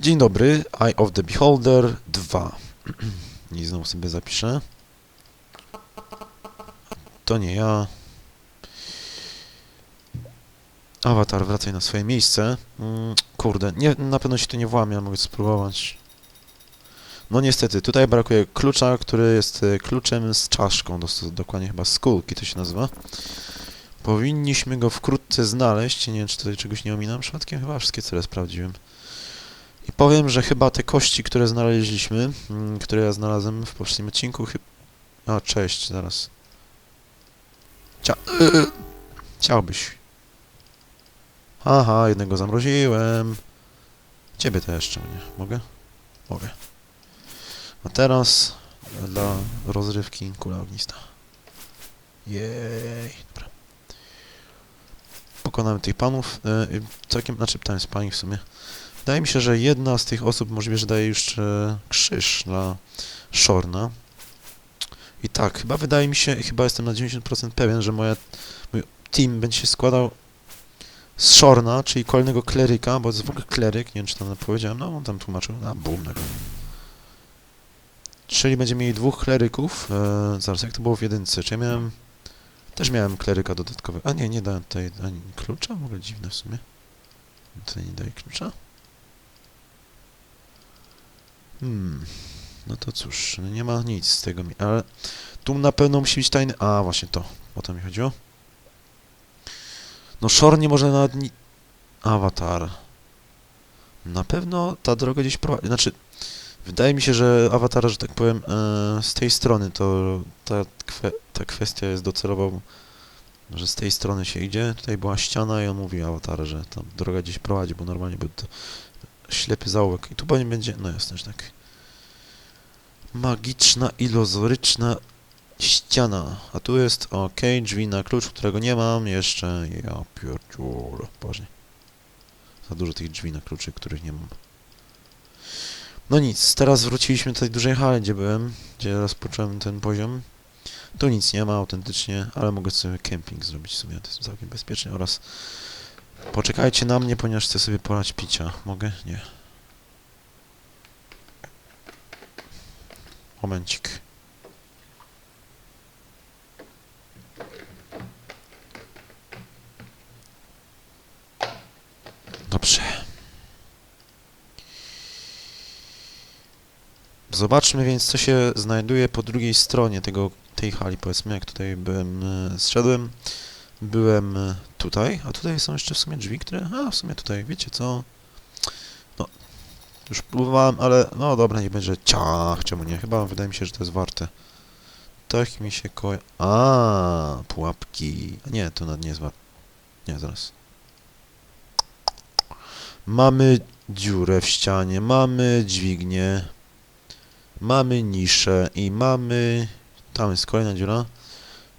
Dzień dobry, Eye of the Beholder 2. I znowu sobie zapiszę. To nie ja. Awatar, wracaj na swoje miejsce. Mm, kurde, nie, na pewno się tu nie włamię, mogę spróbować. No niestety, tutaj brakuje klucza, który jest e, kluczem z czaszką, dokładnie chyba z kulki to się nazywa. Powinniśmy go wkrótce znaleźć, nie wiem czy tutaj czegoś nie ominam przypadkiem, chyba wszystkie cele sprawdziłem. I powiem, że chyba te kości, które znaleźliśmy, mm, które ja znalazłem w poprzednim odcinku, chyba... A, cześć, zaraz. Cia... Chciałbyś. Aha, jednego zamroziłem. Ciebie też czemu nie? Mogę? Mogę. A teraz dla rozrywki kula ognista. Jej. Dobra. Pokonamy tych panów. I całkiem, znaczy tam jest pani w sumie. Wydaje mi się, że jedna z tych osób możliwe, że daje już e, krzyż dla Shorna. I tak, chyba wydaje mi się, chyba jestem na 90% pewien, że moja, mój team będzie się składał z Shorna, czyli kolejnego kleryka, bo to jest w ogóle kleryk, nie wiem czy tam powiedziałem, no on tam tłumaczył, a bum, na Czyli będziemy mieli dwóch kleryków, e, zaraz, jak to było w jedynce, czy ja miałem, też miałem kleryka dodatkowego, a nie, nie dałem tutaj ani klucza, w ogóle dziwne w sumie. Tutaj nie daje klucza. Hmm, no to cóż, no nie ma nic z tego, ale tu na pewno musi być tajny... A, właśnie to, o to mi chodziło. No Shore nie może nawet ni... Avatar. Na pewno ta droga gdzieś prowadzi, znaczy... Wydaje mi się, że Avatar, że tak powiem, e, z tej strony to ta, kwe, ta kwestia jest docelowo, że z tej strony się idzie. Tutaj była ściana i on mówi Avatar, że tam droga gdzieś prowadzi, bo normalnie był to ślepy zaułek. I tu pewnie będzie, no jasne, że tak. Magiczna, iluzoryczna ściana. A tu jest, ok, drzwi na klucz, którego nie mam jeszcze. Ja pierdziule, poważnie. Za dużo tych drzwi na kluczy, których nie mam. No nic, teraz wróciliśmy do tej dużej hali, gdzie byłem, gdzie rozpocząłem ten poziom. Tu nic nie ma autentycznie, ale mogę sobie camping zrobić w sumie, to jest całkiem bezpiecznie oraz poczekajcie na mnie, ponieważ chcę sobie polać picia. Mogę? Nie. Momencik. Dobrze. Zobaczmy więc, co się znajduje po drugiej stronie tego, tej hali, powiedzmy, jak tutaj byłem, e, zszedłem. Byłem e, tutaj, a tutaj są jeszcze w sumie drzwi, które... A, w sumie tutaj, wiecie co? No, już próbowałem, ale no dobra, nie będzie ciach, czemu nie? Chyba wydaje mi się, że to jest warte. Tak mi się ko... A, pułapki. Nie, to nawet nie jest warte. Nie, zaraz. Mamy dziurę w ścianie, mamy dźwignię, mamy niszę i mamy... Tam jest kolejna dziura.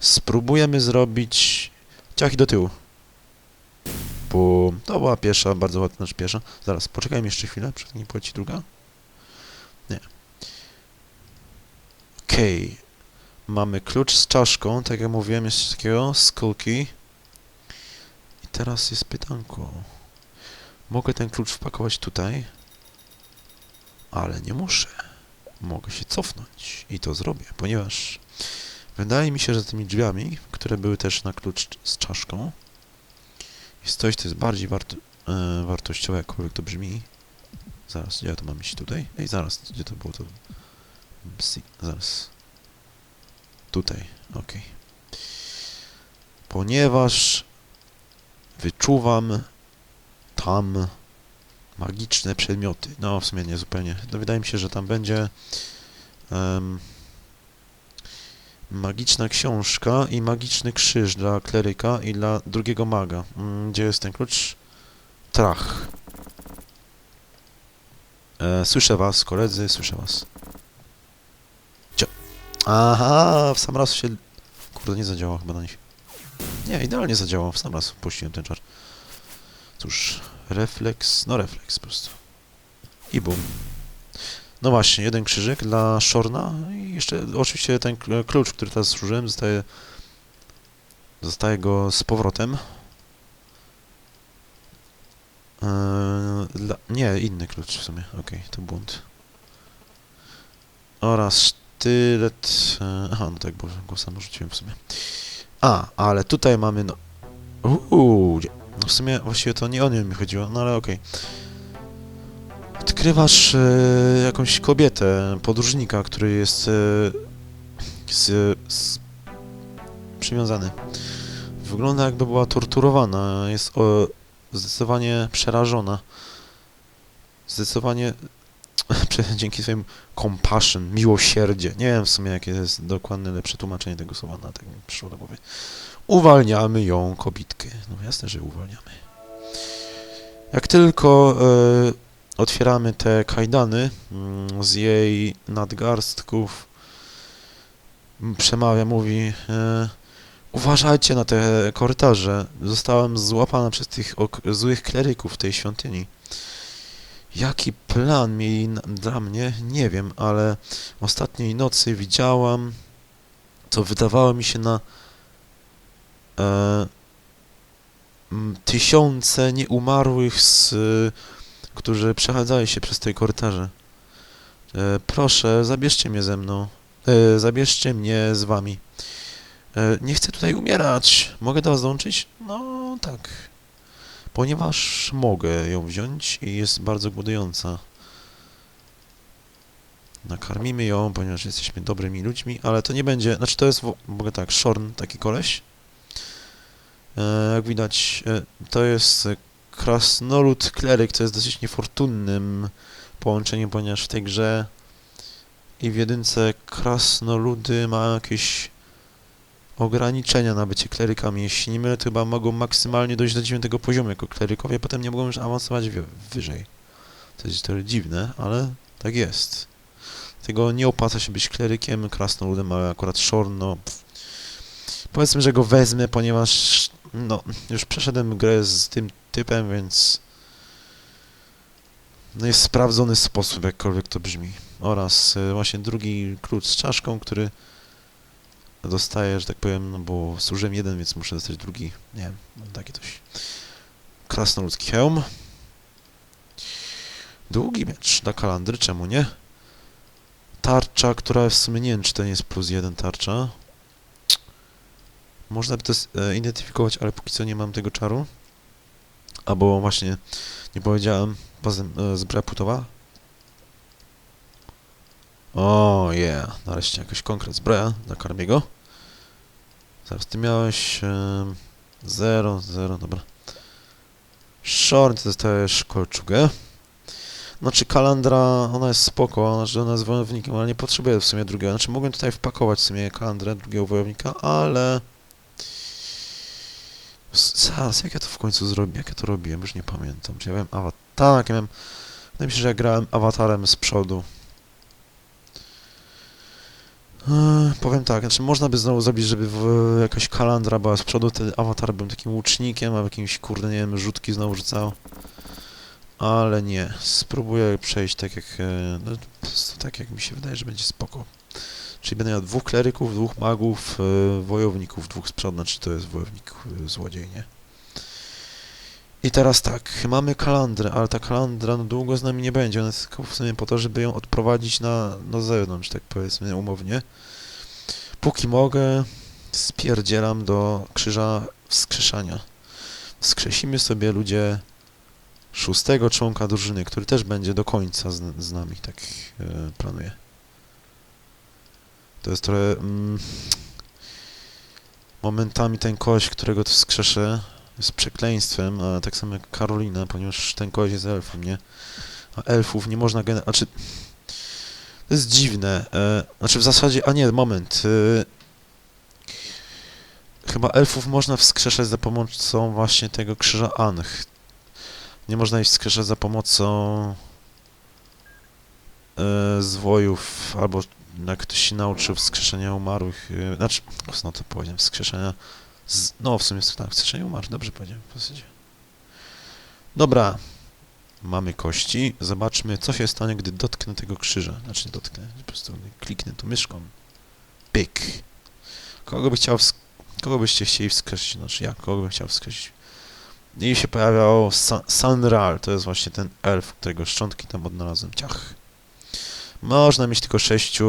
Spróbujemy zrobić... Ciach i do tyłu. Bum. To była pierwsza, bardzo ładna znaczy pierwsza. Zaraz, poczekajmy jeszcze chwilę, przed nim poleci druga. Nie. Okej. Mamy klucz z czaszką, tak jak mówiłem, jest coś takiego, z kulki. I teraz jest pytanko. Mogę ten klucz wpakować tutaj, ale nie muszę. Mogę się cofnąć i to zrobię, ponieważ wydaje mi się, że tymi drzwiami, które były też na klucz z czaszką, jest coś, co jest bardziej warto, e, wartościowe, jakkolwiek to brzmi. Zaraz, gdzie ja to mam iść? Tutaj? Ej, zaraz, gdzie to było to? Psi, zaraz. Tutaj, okej. Ponieważ wyczuwam tam magiczne przedmioty. No, w sumie nie zupełnie. No, wydaje mi się, że tam będzie em, magiczna książka i magiczny krzyż dla kleryka i dla drugiego maga. Mm, Gdzie jest ten klucz? Trach. E, słyszę was, koledzy, słyszę was. Cio Aha, w sam raz się... Kurde, nie zadziałało chyba na nich. Nie, idealnie zadziałało, w sam raz puściłem ten czar. Cóż, refleks, no refleks po prostu. I bum. No właśnie, jeden krzyżyk dla Shorna i jeszcze oczywiście ten kl- klucz, który teraz użyłem, zostaje, zostaje go z powrotem. dla... Nie, inny klucz w sumie. Okej, to błąd. Oraz sztylet... e, Aha, no tak, bo go sam rzuciłem w sumie. A, ale tutaj mamy no... No w sumie właściwie to nie o nią mi chodziło, no ale okej. Odkrywasz e, jakąś kobietę, podróżnika, który jest e, z, z, przywiązany. Wygląda jakby była torturowana, jest o, zdecydowanie przerażona. Zdecydowanie dzięki swoim compassion, miłosierdzie. Nie wiem w sumie jakie jest dokładne lepsze tłumaczenie tego słowa, na tak mi przyszło do głowy. Uwalniamy ją, kobitkę. No jasne, że uwalniamy. Jak tylko e, otwieramy te kajdany mm, z jej nadgarstków, przemawia, mówi e, uważajcie na te korytarze. Zostałem złapana przez tych złych kleryków tej świątyni. Jaki plan mieli dla mnie, nie wiem, ale ostatniej nocy widziałam, co wydawało mi się na e, tysiące nieumarłych, z, którzy przechadzali się przez te korytarze. E, proszę, zabierzcie mnie ze mną. E, zabierzcie mnie z wami. E, nie chcę tutaj umierać. Mogę do was dołączyć? No, tak. Ponieważ mogę ją wziąć i jest bardzo głodująca. Nakarmimy ją, ponieważ jesteśmy dobrymi ludźmi, ale to nie będzie... Znaczy to jest, w- mogę tak, Shorn, taki koleś. E, jak widać, e, to jest krasnolud kleryk, co jest dosyć niefortunnym połączeniem, ponieważ w tej grze i w jedynce krasnoludy mają jakieś ograniczenia na bycie klerykami. Jeśli nie mylę, to chyba mogą maksymalnie dojść do 9 poziomu jako klerykowie, potem nie mogą już awansować wyżej. To jest trochę dziwne, ale tak jest. Tego nie opłaca się być klerykiem, krasnoludem, ale akurat Shorn, no... Pff. Powiedzmy, że go wezmę, ponieważ no, już przeszedłem grę z tym typem, więc no jest sprawdzony sposób, jakkolwiek to brzmi. Oraz y, właśnie drugi klucz z czaszką, który dostaję, że tak powiem, no bo służyłem jeden, więc muszę dostać drugi. Nie wiem, mam takie coś. Krasnoludzki hełm. Długi miecz na kalandry, czemu nie? Tarcza, która w sumie nie wiem, czy to nie jest plus jeden tarcza. Można by to s- e, ale póki co nie mam tego czaru. Albo właśnie, nie powiedziałem, poza e, płytowa. O, yeah, nareszcie jakoś konkret zbroja dla Karmiego. Zaraz, ty miałeś... E, zero, zero, dobra. Short, dostajesz kolczugę. Znaczy kalandra, ona jest spoko, znaczy ona jest wojownikiem, ale nie potrzebuję w sumie drugiego. Znaczy mogłem tutaj wpakować w sumie kalandrę drugiego wojownika, ale... Zaraz, jak ja to w końcu zrobię? Jak ja to robiłem? Już nie pamiętam. Czy ja awat... Tak, ja miałem... Wydaje mi się, że ja grałem awatarem z przodu. Eee, powiem tak, znaczy można by znowu zrobić, żeby w, jakaś kalandra była z przodu, wtedy awatar był takim łucznikiem, a jakimś, kurde, nie wiem, rzutki znowu rzucał. Ale nie, spróbuję przejść tak jak, e, no, po prostu tak jak mi się wydaje, że będzie spoko. Czyli będę miał dwóch kleryków, dwóch magów, e, wojowników, dwóch przodu, znaczy to jest wojownik, e, złodziej, nie? I teraz tak, mamy kalandrę, ale ta kalandra no, długo z nami nie będzie, ona jest tylko w sumie po to, żeby ją odprowadzić na, na zewnątrz, tak powiedzmy umownie. Póki mogę, spierdzielam do krzyża wskrzeszania. Wskrzesimy sobie ludzie szóstego członka drużyny, który też będzie do końca z, z nami, tak e, planuję. To jest trochę... Mm, momentami ten kość, którego to wskrzeszę, jest przekleństwem, a tak samo jak Karolina, ponieważ ten kość jest elfem, nie? A elfów nie można gener... Znaczy... To jest dziwne. E, znaczy w zasadzie... A nie, moment. E, chyba elfów można wskrzeszać za pomocą właśnie tego krzyża Anch. Nie można ich wskrzeszać za pomocą e, zwojów, albo jak ktoś się nauczył wskrzeszenia umarłych, e, znaczy, no to powiedziałem, wskrzeszenia, z, no w sumie tak, wskrzeszenia umarłych, dobrze powiedziałem w zasadzie. Dobra, mamy kości, zobaczmy co się stanie, gdy dotknę tego krzyża, znaczy dotknę, po prostu kliknę tu myszką, pyk. Kogo by chciał, kogo byście chcieli wskrzesić, znaczy ja, kogo bym chciał wskrzesić? I się pojawiał Sa Sanral, to jest właśnie ten elf, którego szczątki tam odnalazłem. Ciach. Można mieć tylko sześciu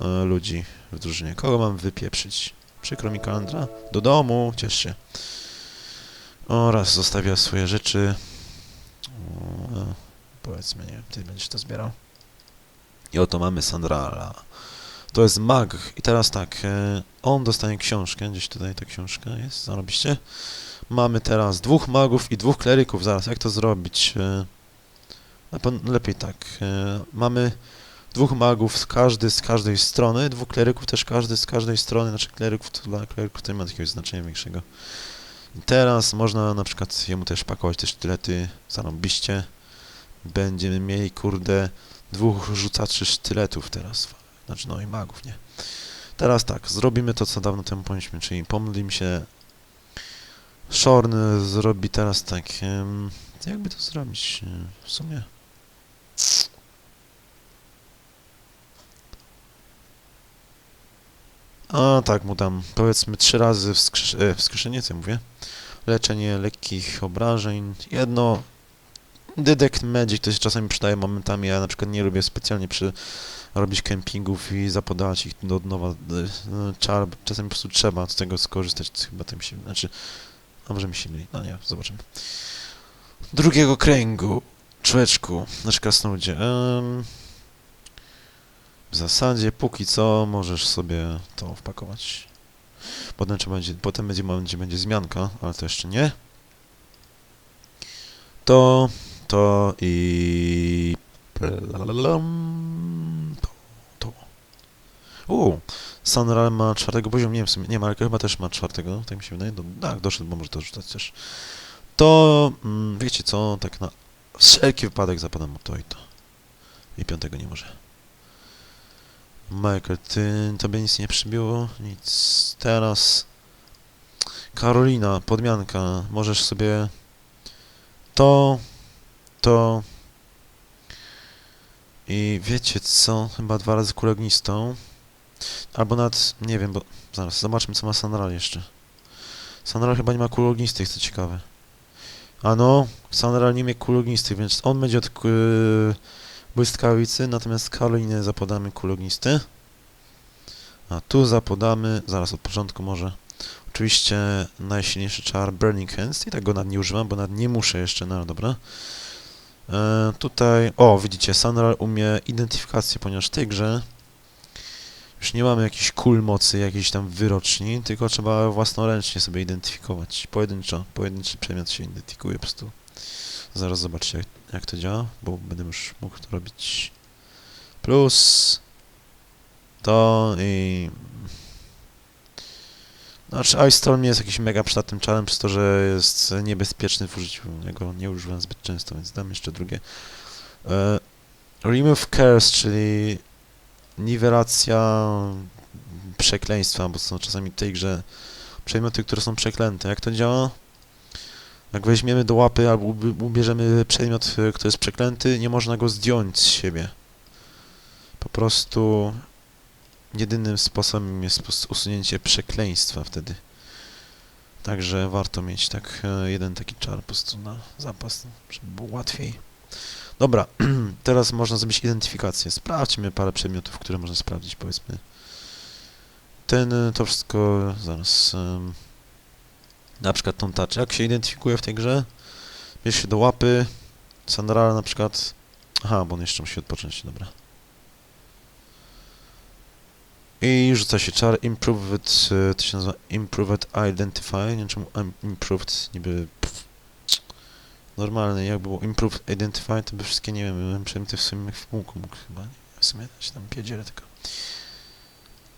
e, ludzi w drużynie. Kogo mam wypieprzyć? Przykro mi kalandra. Do domu, ciesz się. Oraz zostawia swoje rzeczy. E, powiedzmy, nie, ty będziesz to zbierał. I oto mamy Sandrala. To jest mag. I teraz tak, e, on dostanie książkę. Gdzieś tutaj ta książka jest, zarobiście. Mamy teraz dwóch magów i dwóch kleryków. Zaraz, jak to zrobić? Na pewno lepiej tak. E, mamy dwóch magów, z każdy z każdej strony, dwóch kleryków też każdy z każdej strony, znaczy kleryków to dla kleryków to nie ma jakiegoś znaczenia większego. I teraz można na przykład jemu też pakować te sztylety, zarąbiście. Będziemy mieli, kurde, dwóch rzucaczy sztyletów teraz. Znaczy, no i magów, nie? Teraz tak, zrobimy to, co dawno temu powinniśmy, czyli pomodlimy się. Shorn zrobi teraz tak. jakby to zrobić? e, W sumie. A tak mu dam, powiedzmy trzy razy wskrzesz wskrzeszenie, co mówię? Leczenie lekkich obrażeń. Jedno. Detect Magic to się czasami przydaje momentami. Ja na przykład nie lubię specjalnie przy robić kempingów i zapodawać ich do nowa. e, Czar, czasami po prostu trzeba z tego skorzystać. Chyba tym się. Znaczy. A może mi się. No nie, zobaczymy. Drugiego kręgu. Człeczku. Znaczy krasnoludzie. Em, w zasadzie póki co możesz sobie to wpakować. Potem, trzeba będzie, potem będzie gdzie będzie zmianka, ale to jeszcze nie. To, to i... To, to. Uuu, Sunral ma czwartego poziomu, nie wiem w sumie, nie chyba też ma czwartego, tak mi się wydaje. Do, tak, doszedł, bo może to rzucać też. To, mm, wiecie co, tak na wszelki wypadek zapadam o to i to. I piątego nie może. Michael, ty, tobie nic nie przybiło? Nic. Teraz... Karolina, podmianka. Możesz sobie... To... To... I wiecie co? Chyba dwa razy kulę ognistą. Albo nawet... Nie wiem, bo... Zaraz, zobaczmy co ma Sanral jeszcze. Sanral chyba nie ma kul ognistych, co ciekawe. A no, Sanral nie ma kul ognistych, więc on będzie od... Yy, błyskawicy, natomiast Karolinie zapodamy kul ognisty. A tu zapodamy, zaraz od początku może, oczywiście najsilniejszy czar Burning Hands i tak go nad nie używam, bo nad nie muszę jeszcze, no dobra. E, tutaj, o widzicie, Sunral umie identyfikację, ponieważ w tej grze już nie mamy jakichś kul mocy, jakiejś tam wyroczni, tylko trzeba własnoręcznie sobie identyfikować. Pojedynczo, pojedynczy przedmiot się identyfikuje po prostu. Zaraz zobaczcie jak, jak to działa, bo będę już mógł to robić. Plus to i... Znaczy Ice Storm nie jest jakiś mega przydatnym czarem przez to, że jest niebezpieczny w użyciu. Ja go nie używam zbyt często, więc dam jeszcze drugie. E, remove Curse, czyli niwelacja przekleństwa, bo są czasami w tej grze przedmioty, które są przeklęte. Jak to działa? Jak weźmiemy do łapy albo ubi- ubierzemy przedmiot, y, który jest przeklęty, nie można go zdjąć z siebie. Po prostu jedynym sposobem jest usunięcie przekleństwa wtedy. Także warto mieć tak e, jeden taki czar po prostu na zapas, żeby było łatwiej. Dobra, teraz można zrobić identyfikację. Sprawdźmy parę przedmiotów, które można sprawdzić, powiedzmy. Ten, y, to wszystko, zaraz... na przykład tą touch. Jak się identyfikuje w tej grze? Bierz się do łapy. Sandrala na przykład. Aha, bo on jeszcze musi odpocząć, dobra. I rzuca się czar Improved, e, to się nazywa Improved Identify, nie wiem czemu im- Improved niby pff, normalny, jak było Improved Identify, to by wszystkie, nie wiem, przedmioty w sumie w kółku mógł chyba, nie? w sumie się tam pierdzielę tylko.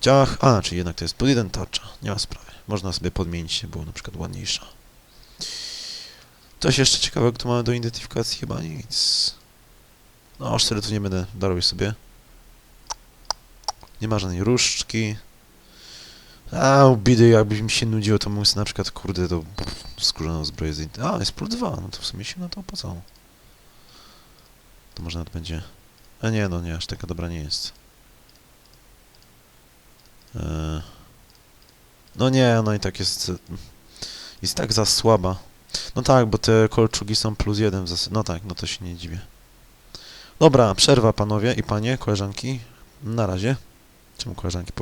Ciach, a, czyli jednak to jest pod jeden tarcza, nie ma sprawy. Można sobie podmienić, było na przykład ładniejsza. Coś jeszcze ciekawego tu mamy do identyfikacji? Chyba nic. No, tyle tu nie będę darować sobie. Nie ma żadnej różdżki. A, bidy, jakby mi się nudziło, to mógł na przykład, kurde, to skórzaną zbroję z A, jest plus dwa, no to w sumie się na to opłacało. To może nawet będzie... A nie, no nie, aż taka dobra nie jest. Eee... No nie, no i tak jest... Jest tak za słaba. No tak, bo te kolczugi są plus jeden w. No tak, no to się nie dziwię. Dobra, przerwa panowie i panie, koleżanki. Na razie. Czemu koleżanki